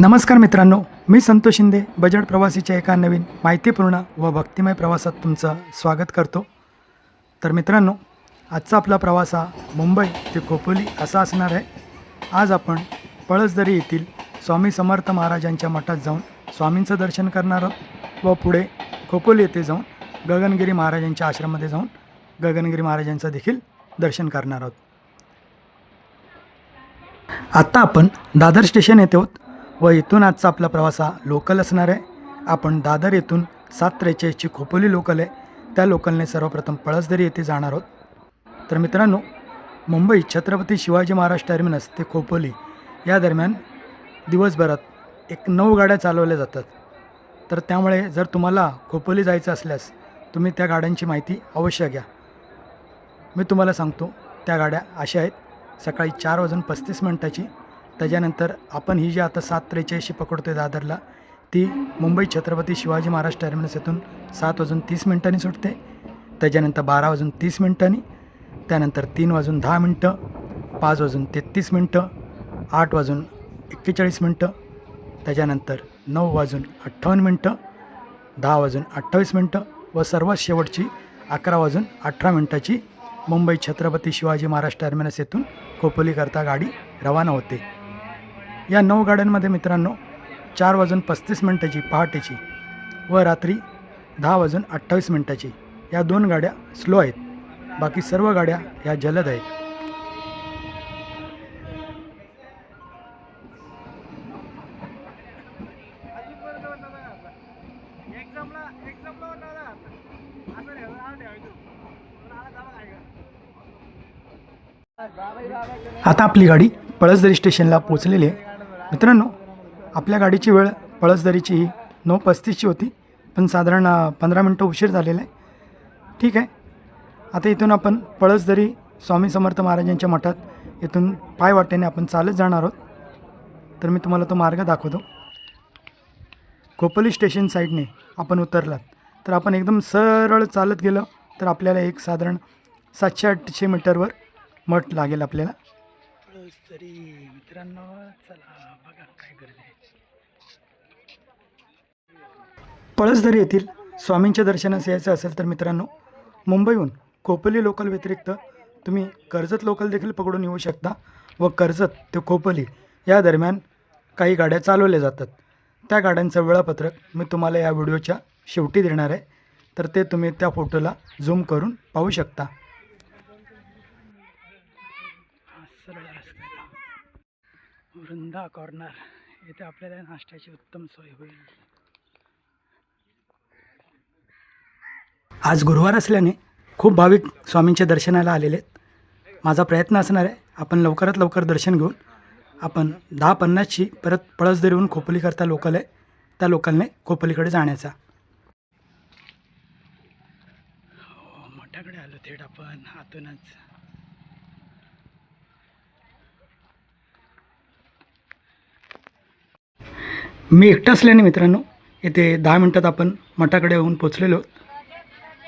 नमस्कार मित्रांनो मी संतोष शिंदे बजेट प्रवासीच्या एका नवीन माहितीपूर्ण व भक्तिमय प्रवासात तुमचं स्वागत करतो. तर मित्रांनो आजचा आपला प्रवास हा मुंबई ते खोपोली असा असणार आहे. आज आपण पळसदरी येथील स्वामी समर्थ महाराजांच्या मठात जाऊन स्वामींचं दर्शन करणार आहोत व पुढे खोपोली येथे जाऊन गगनगिरी महाराजांच्या आश्रममध्ये जाऊन गगनगिरी महाराजांचं देखील दर्शन करणार आहोत. आत्ता आपण दादर स्टेशन येथे आहोत व इथून आजचा आपला प्रवास हा लोकल असणार आहे. आपण दादर येथून सात त्रेचाळीसची खोपोली लोकल आहे त्या लोकलने सर्वप्रथम पळसदरी येथे जाणार आहोत. तर मित्रांनो मुंबई छत्रपती शिवाजी महाराज टर्मिनस ते खोपोली या दरम्यान दिवसभरात एक नऊ गाड्या चालवल्या जातात. तर त्यामुळे जर तुम्हाला खोपोली जायचं असल्यास तुम्ही त्या गाड्यांची माहिती अवश्य घ्या. मी तुम्हाला सांगतो त्या गाड्या अशा आहेत. सकाळी चार वाजून पस्तीस मिनटाची त्याच्यानंतर आपण ही जी आता सात त्रेचाळीसशी पकडतो आहे दादरला ती मुंबई छत्रपती शिवाजी महाराज टर्मिनस येथून सात वाजून तीस मिनटांनी सुटते. त्याच्यानंतर बारा वाजून तीस मिनटांनी त्यानंतर तीन वाजून दहा मिनटं पाच वाजून तेहतीस मिनटं आठ वाजून एक्केचाळीस मिनटं त्याच्यानंतर नऊ वाजून अठ्ठावन्न मिनटं दहा वाजून अठ्ठावीस मिनटं व सर्वात शेवटची अकरा वाजून अठरा मिनटाची मुंबई छत्रपती शिवाजी महाराज टर्मिनस येथून खोपोलीकरता गाडी रवाना होते. या नऊ गाड्यांमध्ये मित्रांनो चार वाजून पस्तीस मिनटाची पहाटेची व रात्री दहा वाजून अठ्ठावीस मिनटाची या दोन गाड्या स्लो आहेत. बाकी सर्व गाड्या ह्या जलद आहेत. आता आपली गाडी पळसदरी स्टेशनला पोचलेली आहे. मित्रांनो आपल्या गाडीची वेळ पळसदरीची ही नऊ पस्तीसची होती पण साधारण पंधरा मिनटं उशीर झालेला आहे. ठीक आहे. आता इथून आपण पळसदरी स्वामी समर्थ महाराजांच्या मठात इथून पाय वाटेने आपण चालत जाणार आहोत. तर मी तुम्हाला तो मार्ग दाखवतो. खोपोली स्टेशन साईडने आपण उतरलात. तर आपण एकदम सरळ चालत गेलो तर आपल्याला एक साधारण सातशे आठशे मीटरवर मठ लागेल आपल्याला. तरी मित्रांनो चला बघा काय गर्दी पळसदरी येथील स्वामींच्या दर्शनास यायचं असेल तर मित्रांनो मुंबईहून खोपोली लोकल व्यतिरिक्त तुम्ही कर्जत लोकल देखील पकडून येऊ शकता व कर्जत ते खोपोली या दरम्यान काही गाड्या चालवल्या जातात. त्या गाड्यांचं वेळापत्रक मी तुम्हाला या व्हिडिओच्या शेवटी देणार आहे. तर ते तुम्ही त्या फोटोला झूम करून पाहू शकता. वृंदा कॉर्नर. इथे आपल्याला नाश्त्याची उत्तम सोय होईल. आज गुरुवार असल्याने खूप भाविक स्वामींच्या दर्शनाला आलेले आहेत. माझा प्रयत्न असणार आहे आपण लवकरात लवकर दर्शन घेऊन आपण दहा पन्नासची परत पळसदरीहून खोपोलीकरता लोकल आहे त्या लोकलने खोपोलीकडे जाण्याचा. हो मोठ्याकडे आलो थेट आपण आतूनच. मी एकटा असल्याने मित्रांनो येथे दहा मिनटात आपण मठाकडे येऊन पोचलेलो आहोत.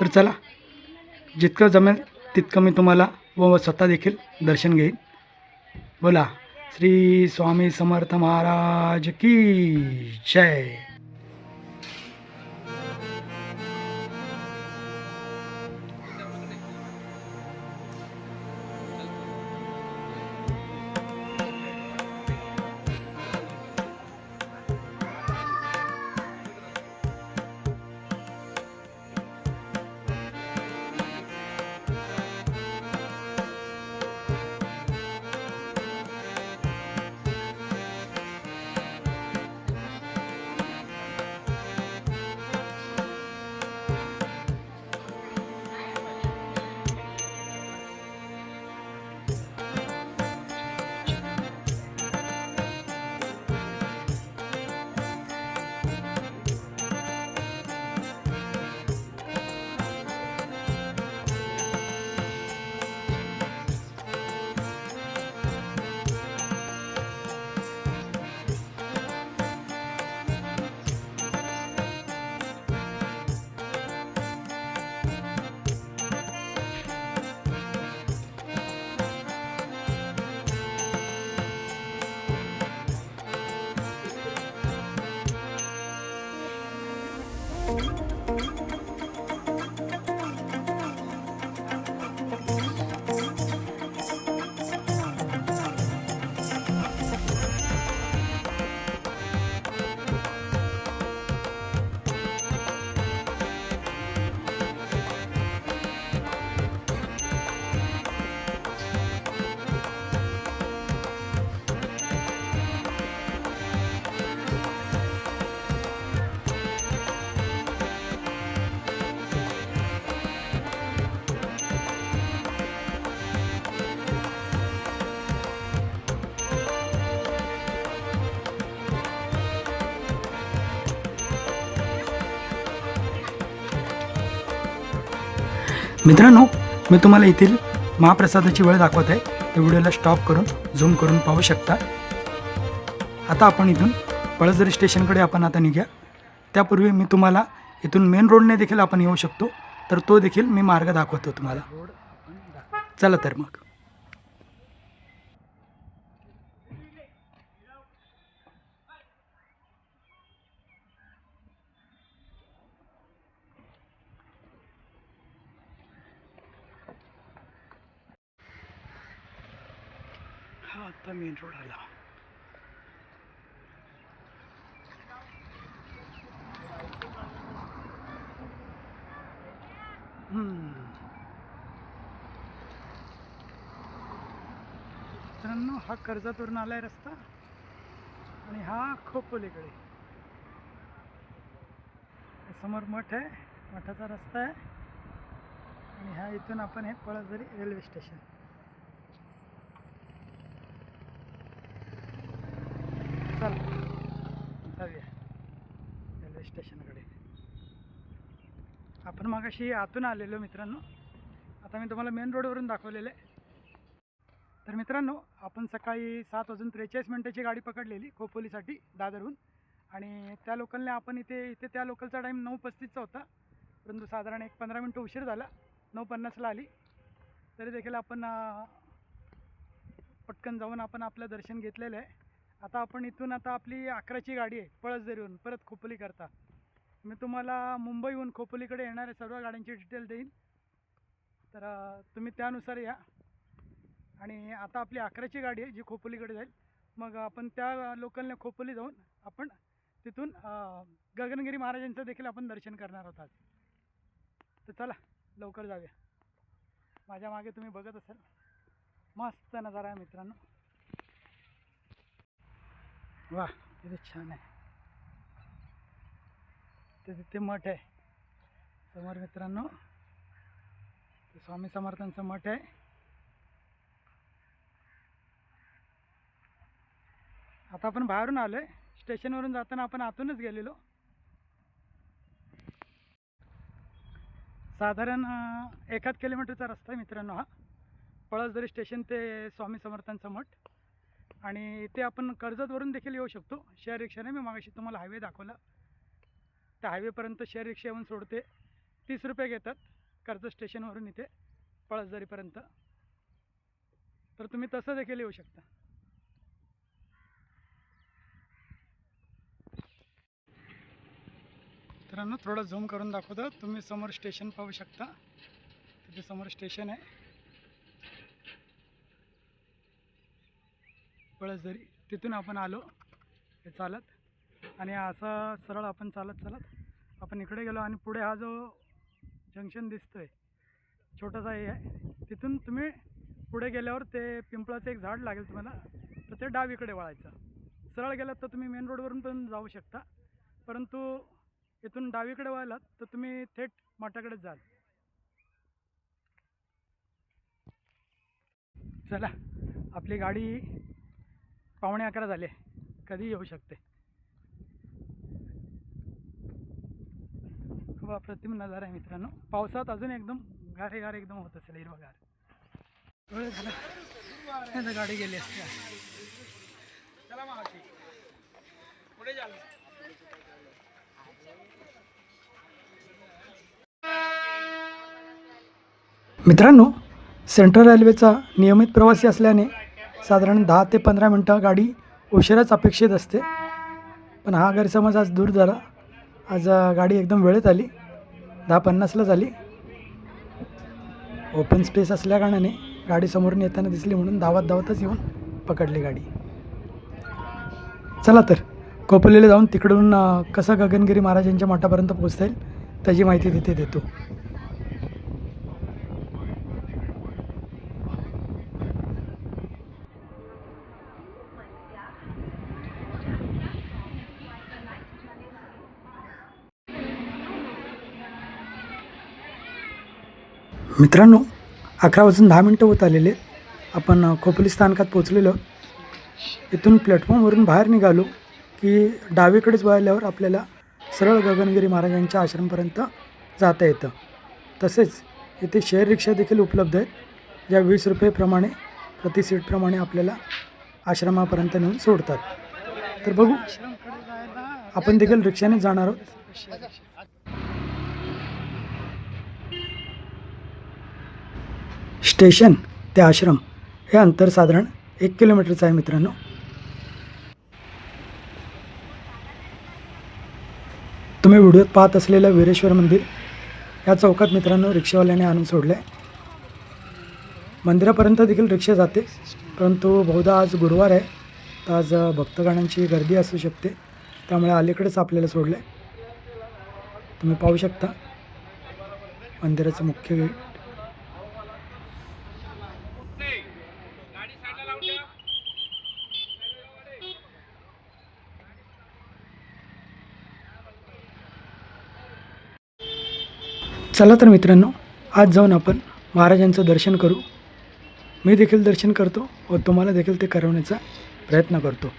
तर चला जितकं जमेल तितकं मी तुम्हाला व स्वतः देखील दर्शन घेईन. बोला श्री स्वामी समर्थ महाराज की जय. मित्रांनो मी तुम्हाला येथील महाप्रसादाची वेळ दाखवत आहे. त्या व्हिडिओला स्टॉप करून झूम करून पाहू शकता. आता आपण इथून पळसदरी स्टेशनकडे आपण आता निघूया. त्यापूर्वी मी तुम्हाला इथून मेन रोडने देखील आपण येऊ शकतो. तर तो देखील मी मार्ग दाखवतो तुम्हाला. चला तर मग. आता मेन रोड आला मित्रांनो हा कर्जतवरून आलाय रस्ता आणि हा खोपोलीकडे. समोर मठ आहे मठाचा रस्ता आहे. आणि हा इथून आपण हे पळसदरी रेल्वे स्टेशन. चल. जाऊया. रेल्वे स्टेशनकडे. आपण मगाशी आतून आलेलो मित्रांनो. आता मी तुम्हाला मेन रोडवरून दाखवलेलं आहे. तर मित्रांनो आपण सकाळी सात वाजून त्रेचाळीस मिनटाची गाडी पकडलेली खोपोलीसाठी दादरहून. आणि त्या लोकलने आपण इथे इथे त्या लोकलचा टाईम नऊ पस्तीसचा होता. परंतु साधारण एक पंधरा मिनटं उशीर झाला. नऊ पन्नासला आली. तरी देखील आपण पटकन जाऊन आपण आपलं दर्शन घेतलेलं आहे. आता आपण इथून आता आपली अकराची गाडी आहे पळसदरीहून परत खोपोली करता. मी तुम्हाला मुंबईहून खोपोलीकडे येणाऱ्या सर्व गाड्यांची डिटेल देईन. तर तुम्ही त्यानुसार या. आणि आता आपली अकराची गाडी आहे जी खोपोलीकडे जाईल. मग आपण त्या लोकलने खोपोली जाऊन आपण तिथून गगनगिरी महाराजांचं देखील आपण दर्शन करणार आहोत आज. तर चला लवकर जाऊया. माझ्या मागे तुम्ही बघत असाल. मस्त नजारा आहे मित्रांनो. वा किती छान आहे. ते तिथे मठ आहे. समोर मित्रांनो ते स्वामी समर्थांचं मठ आहे. आता आपण बाहेरून आलोय. स्टेशनवरून जाताना आपण आतूनच गेलेलो. साधारण अं, एकाच किलोमीटरचा रस्ता आहे मित्रांनो हा. पळसदरी स्टेशन ते स्वामी समर्थांचं मठ. आणि इथे आपण कर्जतवरून देखील येऊ शकतो. शेअर रिक्षाने मी मागाशी तुम्हाला हायवे दाखवला. त्या हायवेपर्यंत शेअर रिक्षा येऊन सोडते. तीस रुपये घेतात. कर्जत स्टेशनवरून इथे पळसदरीपर्यंत. तर तुम्ही तसं देखील येऊ शकता. मित्रांनो थोडं झूम करून दाखवतो. तुम्ही समोर स्टेशन पाहू शकता. तिथे समोर स्टेशन आहे. पळसदरी तिथून आपण आलो हे चालत. आणि असं सरळ आपण चालत चालत आपण इकडे गेलो आणि पुढे हा जो जंक्शन दिसतो आहे छोटासा हे आहे तिथून तुम्ही पुढे गेल्यावर ते पिंपळाचं एक झाड लागेल तुम्हाला तर ते डावीकडे वळायचं. सरळ गेलात तर तुम्ही मेन रोडवरून पण जाऊ शकता परंतु इथून डावीकडे वळलात तर तुम्ही थेट मठाकडेच जाल. चला आपली गाडी पावणे अकरा झाले. कधी येऊ शकते. खूप अप्रतिम नजारा आहे मित्रांनो. पावसात अजून एकदम गारे गार एकदम होत असेल हिरवगार. गाडी गेली असते. मित्रांनो सेंट्रल रेल्वेचा नियमित प्रवासी असल्याने साधारण दहा ते पंधरा मिनटं गाडी उशिराच अपेक्षित असते. पण हा गैरसमज आज दूर झाला. आज गाडी एकदम वेळेत आली. दहा पन्नासलाच आली ओपन स्पेस असल्याकारणाने गाडी समोरून येताना दिसली म्हणून धावत धावतच येऊन पकडली गाडी. चला तर कोपलेला जाऊन तिकडून कसं गगनगिरी महाराजांच्या मठापर्यंत पोचता येईल त्याची माहिती तिथे देतो. मित्रांनो अकरा वाजून दहा मिनटं होत आलेले आहेत. आपण खोपली खोपोली स्थानकात पोचलेलो इथून प्लॅटफॉर्मवरून बाहेर निघालो की डावीकडेच वळल्यावर आपल्याला सरळ गगनगिरी महाराजांच्या आश्रमपर्यंत जाता येतं. तसेच इथे शेअर रिक्षा देखील उपलब्ध आहेत. ज्या वीस रुपयेप्रमाणे प्रति सीटप्रमाणे आपल्याला आश्रमापर्यंत नेऊन सोडतात. तर बघू आपण देखील रिक्षाने जाणार आहोत. स्टेशन ते आश्रम हे अंतर साधारण एक किलोमीटरचं आहे मित्रांनो. तुम्ही व्हिडिओत पाहत असलेलं वीरेश्वर मंदिर या चौकात मित्रांनो रिक्षावाल्याने आणून सोडलं आहे मंदिरापर्यंत देखील रिक्षा जाते परंतु बहुधा आज गुरुवार आहे तर आज भक्तगणांची गर्दी असू शकते त्यामुळे अलीकडेच आपल्याला सोडलं आहे तुम्ही पाहू शकता मंदिराचं मुख्य चला तर मित्रांनो आज जाऊन आपण महाराजांचं दर्शन करू. मी देखील दर्शन करतो व तुम्हाला देखील ते करवण्याचा प्रयत्न करतो.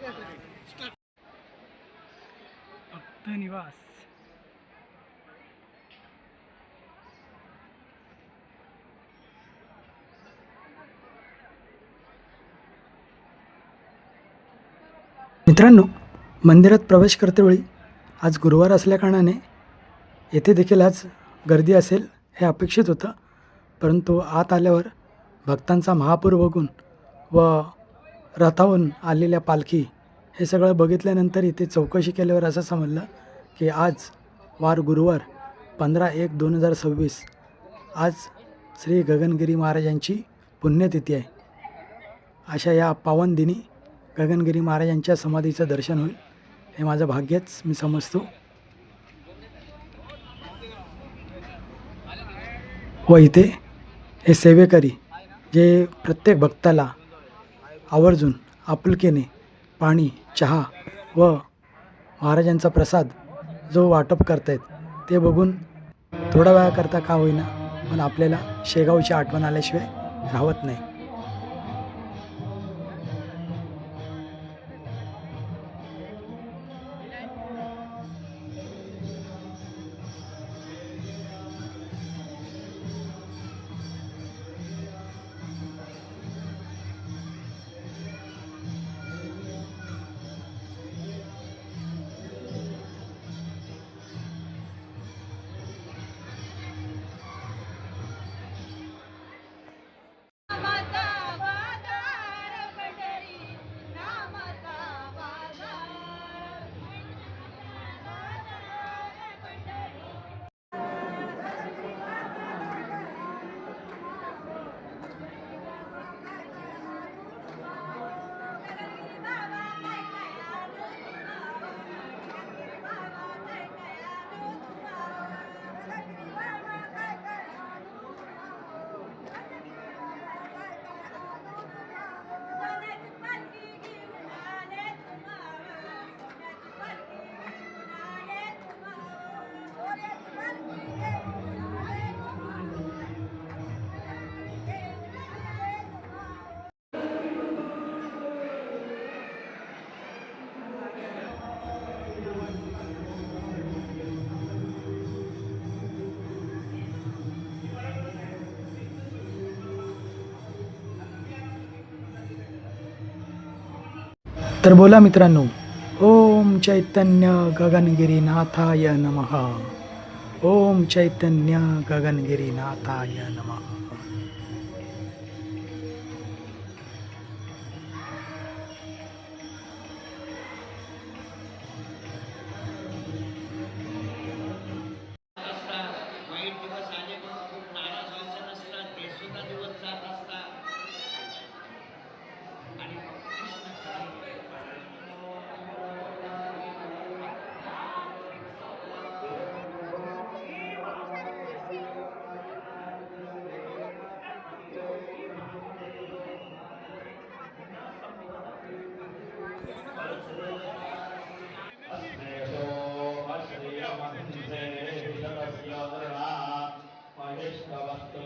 भक्त निवास मित्रांनो मंदिरात प्रवेश करतेवेळी आज गुरुवार असल्याकारणाने येथे देखील आज गर्दी असेल हे अपेक्षित होतं. परंतु आत आल्यावर भक्तांचा महापूर बघून व रथाहून आलेल्या पालखी हे सगळं बघितल्यानंतर इथे चौकशी केल्यावर असं समजलं की आज वार गुरुवार पंधरा एक दोन हजार सव्वीस. आज श्री गगनगिरी महाराजांची पुण्यतिथी आहे. अशा या पावन दिनी गगनगिरी महाराजांच्या समाधीचं दर्शन होईल हे माझं भाग्यच मी समजतो. व इथे हे सेवेकरी जे प्रत्येक भक्ताला आवर्जून आपुलकीने पाणी चहा व महाराजांचा प्रसाद जो वाटप करतायत ते बघून थोड्या वेळाकरता का होईना पण आपल्याला शेगावची आठवण आल्याशिवाय राहत नाही. तर बोला मित्रांनो ओम चैतन्य गगनगिरी नाथाय नमः. ओम चैतन्य गगनगिरी नाथाय नमः. భవస్తు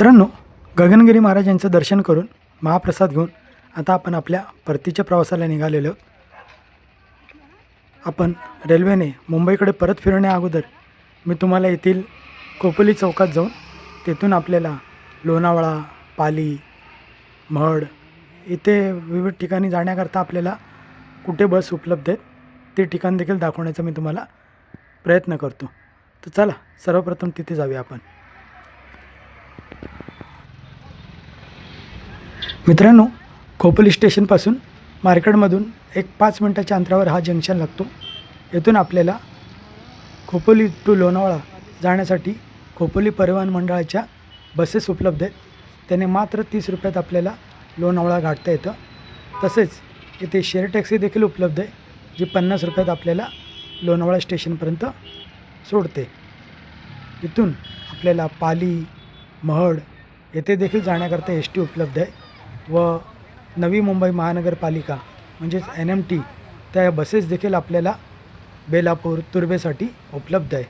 मित्रांनो गगनगिरी महाराजांचं दर्शन करून महाप्रसाद घेऊन आता आपण आपल्या परतीच्या प्रवासाला निघालेलो. आहोत आपण रेल्वेने मुंबईकडे परत फिरण्या अगोदर मी तुम्हाला येथील कोपली चौकात जाऊन तेथून आपल्याला लोणावळा पाली म्हड इथे विविध ठिकाणी जाण्याकरता आपल्याला कुठे बस उपलब्ध आहेत ते ठिकाण देखील दाखवण्याचा मी तुम्हाला प्रयत्न करतो. तर चला सर्वप्रथम तिथे जाऊया आपण. मित्रांनो खोपोली स्टेशनपासून मार्केटमधून एक पाच मिनटाच्या अंतरावर हा जंक्शन लागतो. येथून आपल्याला खोपोली टू लोणावळा जाण्यासाठी खोपोली परिवहन मंडळाच्या बसेस उपलब्ध आहेत. त्याने मात्र तीस रुपयात आपल्याला लोणावळा गाठता येतं. तसेच इथे शेअर टॅक्सी देखील उपलब्ध आहे जी पन्नास रुपयात आपल्याला लोणावळा स्टेशनपर्यंत सोडते. इथून आपल्याला पाली महड येथे देखील जाण्याकरता एस टी उपलब्ध आहे. व नवी मुंबई महानगरपालिका म्हणजेच एन एम टी त्या बसेस देखील आपल्याला बेलापूर तुर्बेसाठी उपलब्ध आहे.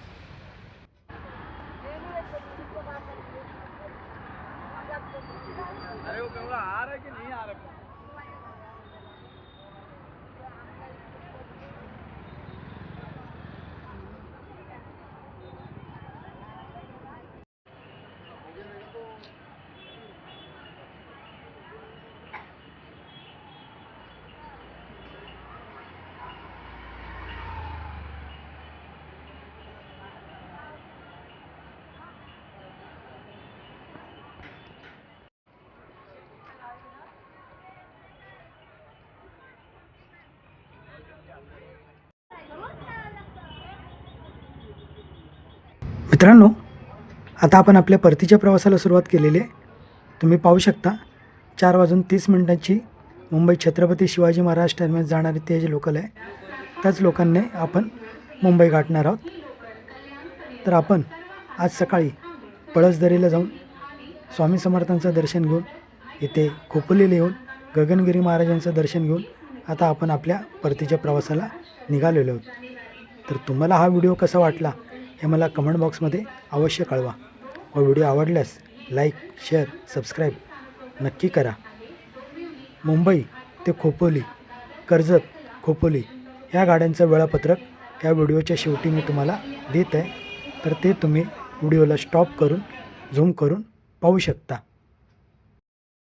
मित्रांनो आता आपण आपल्या परतीच्या प्रवासाला सुरुवात केलेली आहे. तुम्ही पाहू शकता चार वाजून तीस मिनिटांची मुंबई छत्रपती शिवाजी महाराज टर्मिनस जाणारी ते जे लोकल आहे त्याच लोकांनी आपण मुंबई गाठणार आहोत. तर आपण आज सकाळी पळसदरीला जाऊन स्वामी समर्थांचं दर्शन घेऊन इथे खोपलेले येऊन गगनगिरी महाराजांचं दर्शन घेऊन आता आपण आपल्या परतीच्या प्रवासाला निघालेलो आहोत. तर तुम्हाला हा व्हिडिओ कसा वाटला हे मला कमेंट बॉक्समध्ये अवश्य कळवा. व व्हिडिओ आवडल्यास लाईक शेअर सबस्क्राईब नक्की करा. मुंबई ते खोपोली कर्जत खोपोली ह्या गाड्यांचं वेळापत्रक या व्हिडिओच्या शेवटी मी तुम्हाला देत आहे. तर ते तुम्ही व्हिडिओला स्टॉप करून झूम करून पाहू शकता.